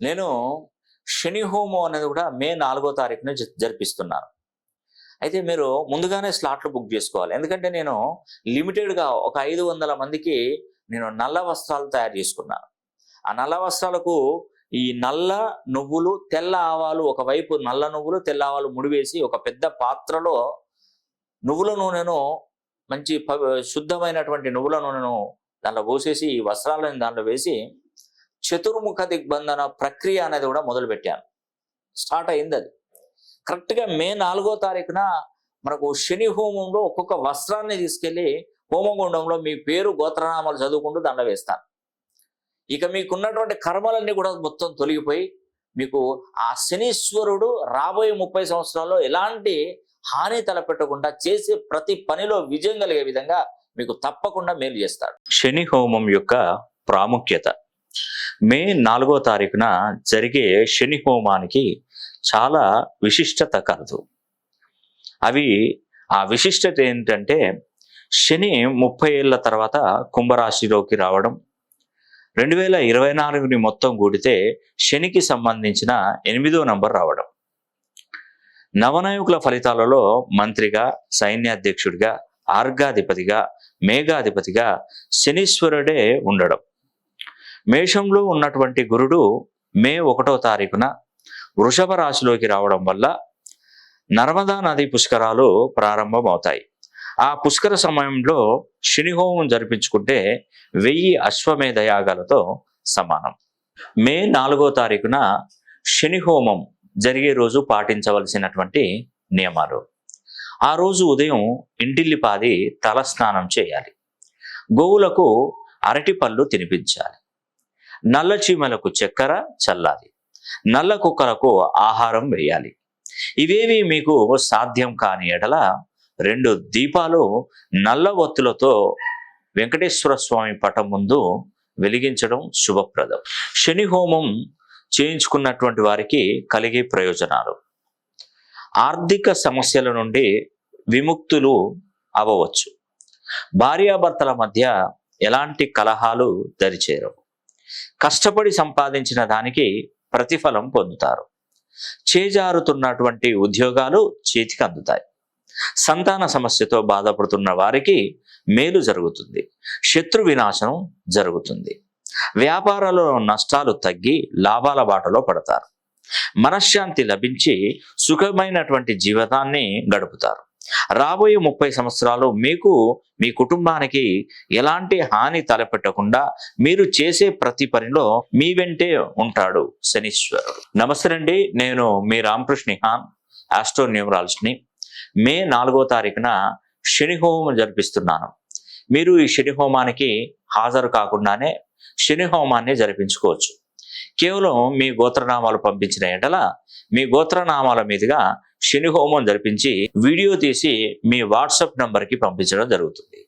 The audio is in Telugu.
నేను శని హోమం అనేది కూడా మే నాలుగో తారీఖున జ- జరిపిస్తున్నాను. అయితే మీరు ముందుగానే స్లాట్లు బుక్ చేసుకోవాలి. ఎందుకంటే నేను లిమిటెడ్గా ఒక ఐదు వందల మందికి నేను నల్ల వస్త్రాలు తయారు చేసుకున్నాను. ఆ నల్ల వస్త్రాలకు ఈ నల్ల నువ్వులు తెల్ల ఆవాలు ఒకవైపు నల్ల నువ్వులు తెల్ల ఆవాలు ముడివేసి ఒక పెద్ద పాత్రలో నువ్వుల నూనెను మంచి ప- శుద్ధమైనటువంటి నువ్వుల నూనెను దాంట్లో పోసేసి ఈ వస్త్రాలను దాంట్లో వేసి చతుర్ముఖ దిగ్బంధన ప్రక్రియ అనేది కూడా మొదలు పెట్టాను స్టార్ట్ అయింది అది. కరెక్ట్గా మే నాలుగో తారీఖున మనకు శని హోమంలో ఒక్కొక్క వస్త్రాన్ని తీసుకెళ్ళి హోమగుండంలో మీ పేరు గోత్రనామాలు చదువుకుంటూ దండ వేస్తాను. ఇక మీకున్నటువంటి కర్మలన్నీ కూడా మొత్తం తొలగిపోయి మీకు ఆ శనీశ్వరుడు రాబోయే ముప్పై సంవత్సరాల్లో ఎలాంటి హాని తలపెట్టకుండా చేసే ప్రతి పనిలో విజయం కలిగే విధంగా మీకు తప్పకుండా మేలు చేస్తాడు. శని హోమం యొక్క ప్రాముఖ్యత. మే నాలుగో తారీఖున జరిగే శని హోమానికి చాలా విశిష్టత కలదు. అవి ఆ విశిష్టత ఏంటంటే శని ముప్పై ఏళ్ళ తర్వాత కుంభరాశిలోకి రావడం రెండు వేల ఇరవై నాలుగుని మొత్తం కూడితే శనికి సంబంధించిన ఎనిమిదో నంబర్ రావడం. నవనాయకుల ఫలితాలలో మంత్రిగా సైన్యాధ్యక్షుడిగా ఆర్గాధిపతిగా మేఘాధిపతిగా శనీశ్వరుడే ఉండడం. మేషంలో ఉన్నటువంటి గురుడు మే ఒకటో తారీఖున వృషభ రాశిలోకి రావడం వల్ల నర్మదా నది పుష్కరాలు ప్రారంభమవుతాయి. ఆ పుష్కర సమయంలో శనిహోమం జరిపించుకుంటే వెయ్యి అశ్వమేధ యాగాలతో సమానం. మే నాలుగో తారీఖున శనిహోమం జరిగే రోజు పాటించవలసినటువంటి నియమాలు. ఆ రోజు ఉదయం ఇంటిల్లిపాది తలస్నానం చేయాలి. గోవులకు అరటిపళ్ళు తినిపించాలి. నల్ల చీమలకు చక్కెర చల్లాలి. నల్ల కుక్కలకు ఆహారం వేయాలి. ఇవేవి మీకు సాధ్యం కాని ఎడల రెండు దీపాలు నల్ల ఒత్తులతో వెంకటేశ్వర స్వామి పటం ముందు వెలిగించడం శుభప్రదం. శని హోమం చేయించుకున్నటువంటి వారికి కలిగే ప్రయోజనాలు. ఆర్థిక సమస్యల నుండి విముక్తులు అవ్వవచ్చు. భార్యాభర్తల మధ్య ఎలాంటి కలహాలు దరిచేరవు. కష్టపడి సంపాదించిన దానికి ప్రతిఫలం పొందుతారు. చేజారుతున్నటువంటి ఉద్యోగాలు చేతికి అందుతాయి. సంతాన సమస్యతో బాధపడుతున్న వారికి మేలు జరుగుతుంది. శత్రు వినాశనం జరుగుతుంది. వ్యాపారాలలో నష్టాలు తగ్గి లాభాల బాటలో పడతారు. మనశ్శాంతి లభించి సుఖమైనటువంటి జీవితాన్ని గడుపుతారు. రాబోయే ముప్పై సంవత్సరాలు మీకు మీ కుటుంబానికి ఎలాంటి హాని తలపెట్టకుండా మీరు చేసే ప్రతి పనిలో మీ వెంటే ఉంటాడు శనీశ్వరుడు. నమస్తే అండి నేను మీ రామకృష్ణ హాన్ ఆస్ట్రో న్యూమరాలజీని మే నాలుగో తారీఖున శని హోమం జరిపిస్తున్నాను. మీరు ఈ శని హోమానికి హాజరు కాకుండానే శని హోమాన్ని జరిపించుకోవచ్చు. కేవలం మీ గోత్రనామాలు పంపించిన ఎడల మీ గోత్రనామాల మీదుగా శని హోమం జరిపించి వీడియో తీసి మీ వాట్సాప్ నంబర్కి పంపించడం జరుగుతుంది.